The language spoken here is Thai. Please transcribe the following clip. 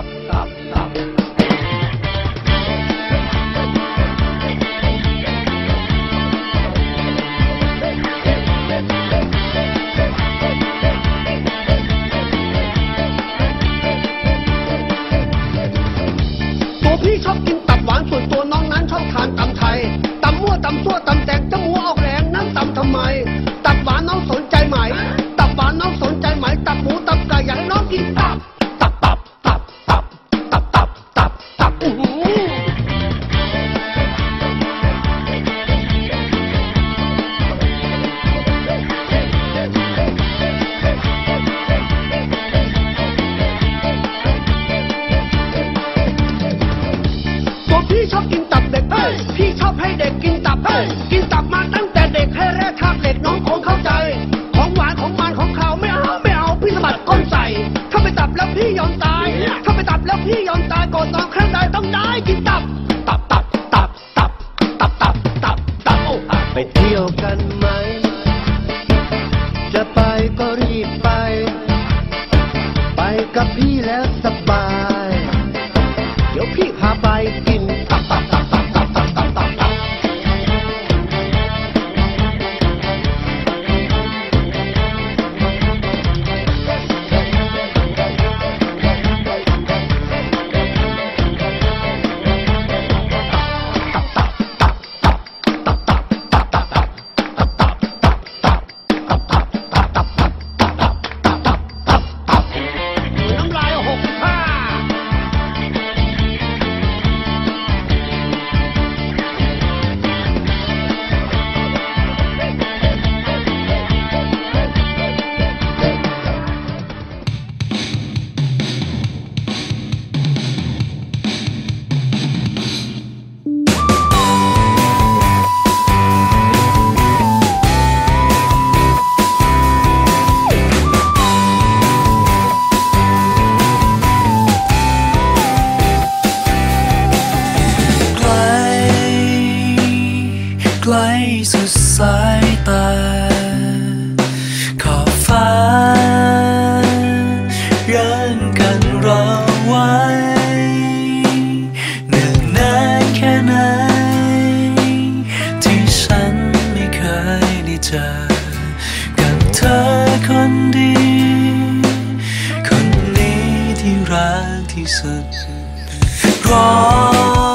บ 当左等 กินตับมาตั้งแต่เด็กให้แร่ธาตุเหล็กน้องคงเข้าใจ ของหวานของมันของเขาไม่เอาไม่เอาพี่สะบัดก้นใส่ถ้าไปตับแล้วพี่ยอมตายถ้าไปตับแล้วพี่ยอมตายก่อนนอนครั้งใดต้องได้กินตับ ตับตับตับตับตับตับตับตับโอ้ไปเที่ยวกันไหม จะไปก็รีบไป ไปกับพี่แล้วสบ ตา ขอบฟ้ายังกันรอไว้เนื่องนานแค่ไหน ที่ฉันไม่เคยได้เจอ กับเธอคนดี คนนี้ที่รักที่สุดรอ